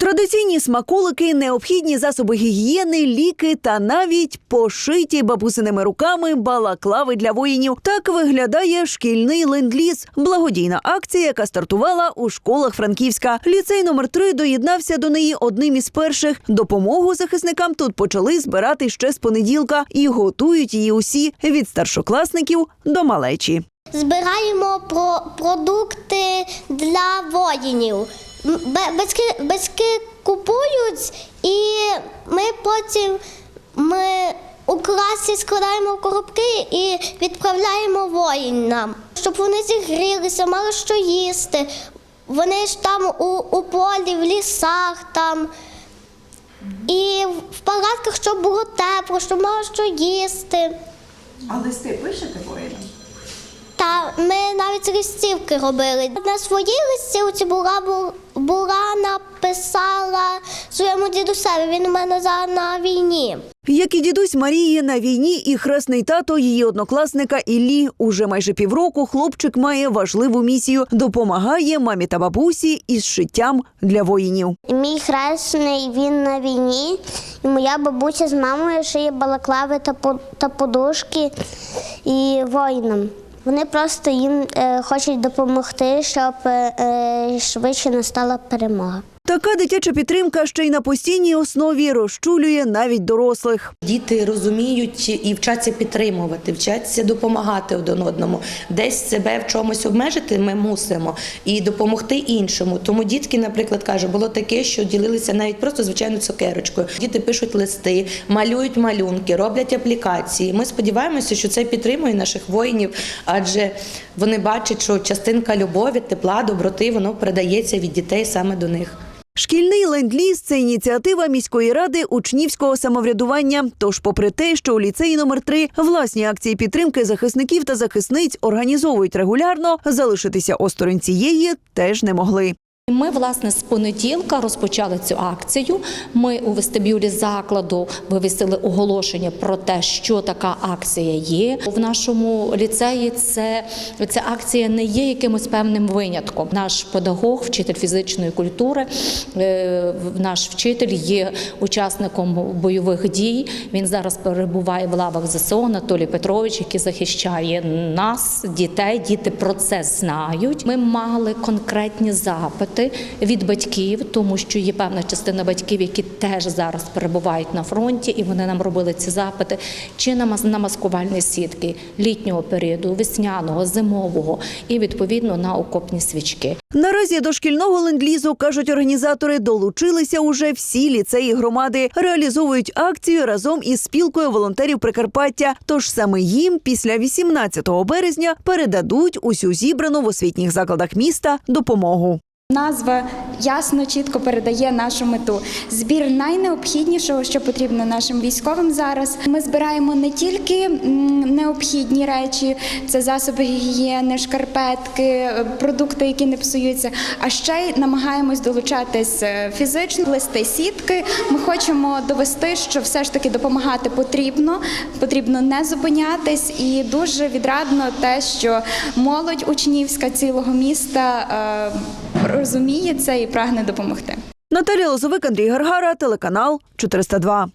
Традиційні смаколики, необхідні засоби гігієни, ліки та навіть пошиті бабусиними руками балаклави для воїнів. Так виглядає шкільний ленд-ліз – благодійна акція, яка стартувала у школах Франківська. Ліцей номер 3 доєднався до неї одним із перших. Допомогу захисникам тут почали збирати ще з понеділка і готують її усі від старшокласників до малечі. Збираємо про продукти для воїнів. Батьки, батьки купують, і ми потім ми у класі складаємо коробки і відправляємо воїнам, щоб вони зігрілися, мали що їсти. Вони ж там у, у полі, в лісах там. І в палатках, щоб було тепло, щоб мали що їсти. А листи пишете воїнам? Та ми навіть листівки робили. На своїй листівці була, була написала своєму дідусеві. Він у мене за на війні. Як і дідусь Марії на війні і хресний тато її однокласника Іллі. Уже майже півроку хлопчик має важливу місію – допомагає мамі та бабусі із шиттям для воїнів. Мій хресний він на війні, і моя бабуся з мамою шиє балаклави та подушки і воїнам. Вони просто їм е, хочуть допомогти, щоб е, е, швидше настала перемога. Така дитяча підтримка ще й на постійній основі розчулює навіть дорослих. Діти розуміють і вчаться підтримувати, вчаться допомагати один одному. Десь себе в чомусь обмежити ми мусимо і допомогти іншому. Тому дітки, наприклад, каже, було таке, що ділилися навіть просто звичайною цукерочкою. Діти пишуть листи, малюють малюнки, роблять аплікації. Ми сподіваємося, що це підтримує наших воїнів, адже вони бачать, що частинка любові, тепла, доброти воно передається від дітей саме до них. Шкільний ленд-ліз – це ініціатива міської ради учнівського самоврядування. Тож, попри те, що у ліцеї номер 3 власні акції підтримки захисників та захисниць організовують регулярно, залишитися осторонь цієї теж не могли. Ми власне з понеділка розпочали цю акцію. Ми у вестибюлі закладу вивісили оголошення про те, що така акція є. В нашому ліцеї це ця акція не є якимось певним винятком. Наш педагог, вчитель фізичної культури, е, наш вчитель є учасником бойових дій. Він зараз перебуває в лавах ЗСО Анатолій Петрович, який захищає нас, дітей. Діти про це знають. Ми мали конкретні запити від батьків, тому що є певна частина батьків, які теж зараз перебувають на фронті, і вони нам робили ці запити чи на мас- маскувальні сітки літнього періоду, весняного, зимового і відповідно на окопні свічки. Наразі до шкільного ленд-лізу, кажуть організатори, долучилися уже всі ліцеї громади. Реалізовують акцію разом із спілкою волонтерів Прикарпаття. Тож саме їм після 18 березня передадуть усю зібрану в освітніх закладах міста допомогу. Назва ясно, чітко передає нашу мету. Збір найнеобхіднішого, що потрібно нашим військовим зараз. Ми збираємо не тільки необхідні речі, це засоби гігієни, шкарпетки, е, продукти, які не псуються, а ще й намагаємось долучатись е, фізично, плести сітки. Ми хочемо довести, що все ж таки допомагати потрібно, потрібно не зупинятись, і дуже відрадно те, що молодь учнівська цілого міста. е, розуміє це і прагне допомогти. Наталія Лозовик, Андрій Гаргара, телеканал 402.